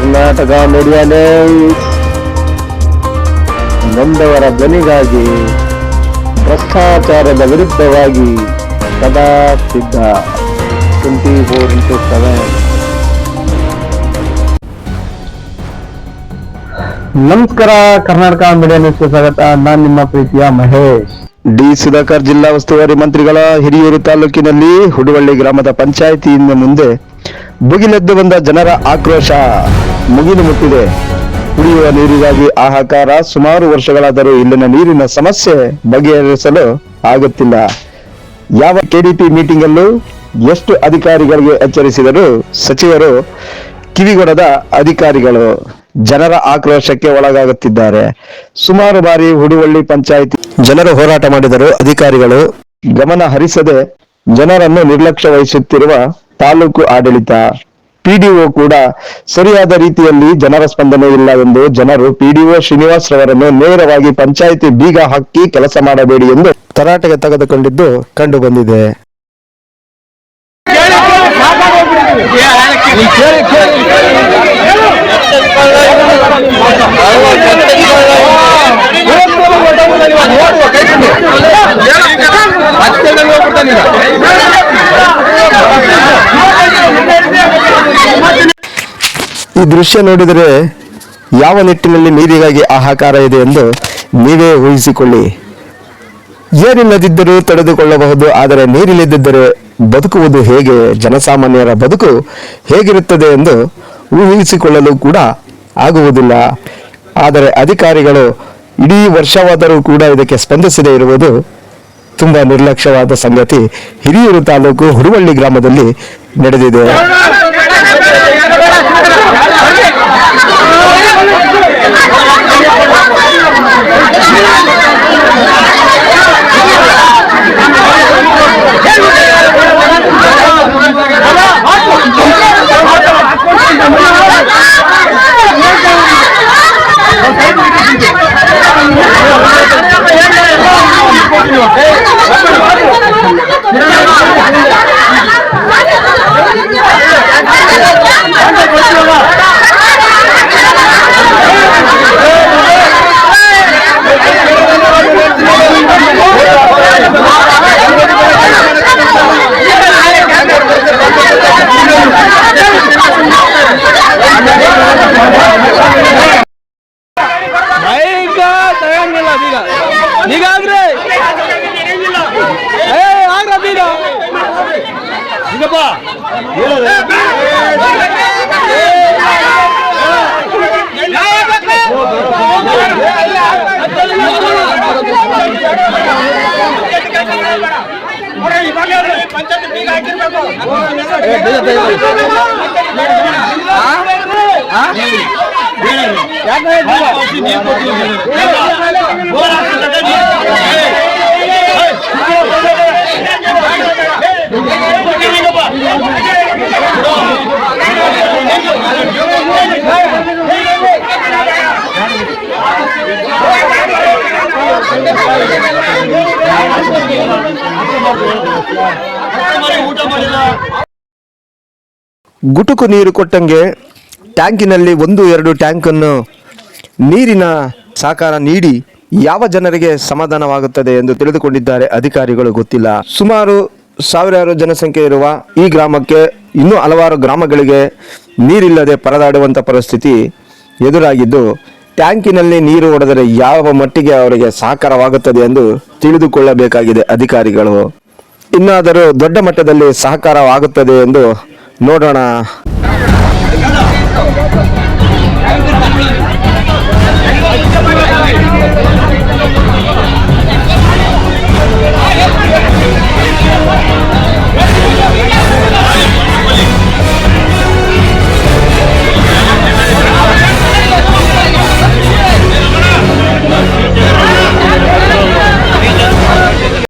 Karnataka media ನೊಂದವರ ಧ್ವನಿಗಾಗಿ ಭ್ರಷ್ಟಾಚಾರದ ವಿರುದ್ಧವಾಗಿ ಸದಾ ಸಿದ್ಧ. Twenty four into seven. ನಮಸ್ಕಾರ ಕರ್ನಾಟಕ ಮೀಡಿಯಾ ನ್ಯೂಸ್ಗೆ ಸ್ವಾಗತ. ನಾನು ನಿಮ್ಮ ಪ್ರೀತಿಯ ಮಹೇಶ್. ಡಿ ಸುಧಾಕರ್ ಜಿಲ್ಲಾ ಉಸ್ತುವಾರಿ ಮಂತ್ರಿಗಳ ಹಿರಿಯೂರು ತಾಲೂಕಿನಲ್ಲಿ ಹುಡುವಳ್ಳಿ ಗ್ರಾಮದ ಪಂಚಾಯಿತಿಯಿಂದ ಮುಂದೆ ಬುಗಿಲೆದ್ದು ಬಂದ ಜನರ ಆಕ್ರೋಶ. ಮುಗಿಲು ಮುಟ್ಟಿದೆ. ಕುಡಿಯುವ ನೀರಿಗಾಗಿ ಆಹಾಕಾರ ಸುಮಾರು ವರ್ಷಗಳಾದರೂ ಇಲ್ಲಿನ ನೀರಿನ ಸಮಸ್ಯೆ ಬಗೆಹರಿಸಲು ಆಗುತ್ತಿಲ್ಲ. ಯಾವ ಕೆಡಿಪಿ ಮೀಟಿಂಗ್ ಅಲ್ಲೂ ಎಷ್ಟು ಅಧಿಕಾರಿಗಳಿಗೆ ಎಚ್ಚರಿಸಿದರು ಸಚಿವರು ಕಿವಿಗೊಡದ ಅಧಿಕಾರಿಗಳು ಜನರ ಆಕ್ರೋಶಕ್ಕೆ ಒಳಗಾಗುತ್ತಿದ್ದಾರೆ. ಸುಮಾರು ಬಾರಿ ಹುಡುವಳ್ಳಿ ಪಂಚಾಯಿತಿ ಜನರು ಹೋರಾಟ ಮಾಡಿದರು ಅಧಿಕಾರಿಗಳು ಗಮನ ಹರಿಸದೆ ಜನರನ್ನು ನಿರ್ಲಕ್ಷ್ಯ ವಹಿಸುತ್ತಿರುವ ತಾಲೂಕು ಆಡಳಿತ. ಪಿಡಿಒ ಕೂಡ ಸರಿಯಾದ ರೀತಿಯಲ್ಲಿ ಜನರ ಸ್ಪಂದನೆ ಇಲ್ಲ ಎಂದು ಜನರು ಪಿಡಿಒ ಶ್ರೀನಿವಾಸ್ ರವರನ್ನು ನೇರವಾಗಿ ಪಂಚಾಯಿತಿ ಬೀಗ ಹಾಕಿ ಕೆಲಸ ಮಾಡಬೇಡಿ ಎಂದು ತರಾಟೆಗೆ ತೆಗೆದುಕೊಂಡಿದ್ದು ಕಂಡು ಬಂದಿದೆ. ದೃಶ್ಯ ನೋಡಿದರೆ ಯಾವ ನಿಟ್ಟಿನಲ್ಲಿ ನೀರಿಗಾಗಿ ಆಹಾಕಾರ ಇದೆ ಎಂದು ನೀವೇ ಊಹಿಸಿಕೊಳ್ಳಿ. ಏನಿಲ್ಲದಿದ್ದರೂ ತಡೆದುಕೊಳ್ಳಬಹುದು, ಆದರೆ ನೀರಿಲ್ಲದಿದ್ದರೆ ಬದುಕುವುದು ಹೇಗೆ? ಜನಸಾಮಾನ್ಯರ ಬದುಕು ಹೇಗಿರುತ್ತದೆ ಎಂದು ಊಹಿಸಿಕೊಳ್ಳಲು ಕೂಡ ಆಗುವುದಿಲ್ಲ. ಆದರೆ ಅಧಿಕಾರಿಗಳು ಇಡೀ ವರ್ಷವಾದರೂ ಕೂಡ ಇದಕ್ಕೆ ಸ್ಪಂದಿಸದೇ ಇರುವುದು ತುಂಬಾ ನಿರ್ಲಕ್ಷ್ಯವಾದ ಸಂಗತಿ. ಹಿರಿಯೂರು ತಾಲೂಕು ಹುಡುವಳ್ಳಿ ಗ್ರಾಮದಲ್ಲಿ ನಡೆದಿದೆ. ¡Arriba! இங்கப்பா ಯಾಕೆ ಗುಟುಕು ನೀರು ಕೊಟ್ಟಂಗೆ ಟ್ಯಾಂಕಿನಲ್ಲಿ ಒಂದು ಎರಡು ಟ್ಯಾಂಕನ್ನು ನೀರಿನ ಸಹಕಾರ ನೀಡಿ ಯಾವ ಜನರಿಗೆ ಸಮಾಧಾನವಾಗುತ್ತದೆ ಎಂದು ತಿಳಿದುಕೊಂಡಿದ್ದಾರೆ ಅಧಿಕಾರಿಗಳು ಗೊತ್ತಿಲ್ಲ. ಸುಮಾರು ಸಾವಿರಾರು ಜನಸಂಖ್ಯೆ ಇರುವ ಈ ಗ್ರಾಮಕ್ಕೆ ಇನ್ನೂ ಹಲವಾರು ಗ್ರಾಮಗಳಿಗೆ ನೀರಿಲ್ಲದೆ ಪರದಾಡುವಂಥ ಪರಿಸ್ಥಿತಿ ಎದುರಾಗಿದ್ದು, ಟ್ಯಾಂಕಿನಲ್ಲಿ ನೀರು ಹೊಡೆದರೆ ಯಾವ ಮಟ್ಟಿಗೆ ಅವರಿಗೆ ಸಹಕಾರವಾಗುತ್ತದೆ ಎಂದು ತಿಳಿದುಕೊಳ್ಳಬೇಕಾಗಿದೆ ಅಧಿಕಾರಿಗಳು. ಇನ್ನಾದರೂ ದೊಡ್ಡ ಮಟ್ಟದಲ್ಲಿ ಸಹಕಾರವಾಗುತ್ತದೆ ಎಂದು ನೋಡೋಣ.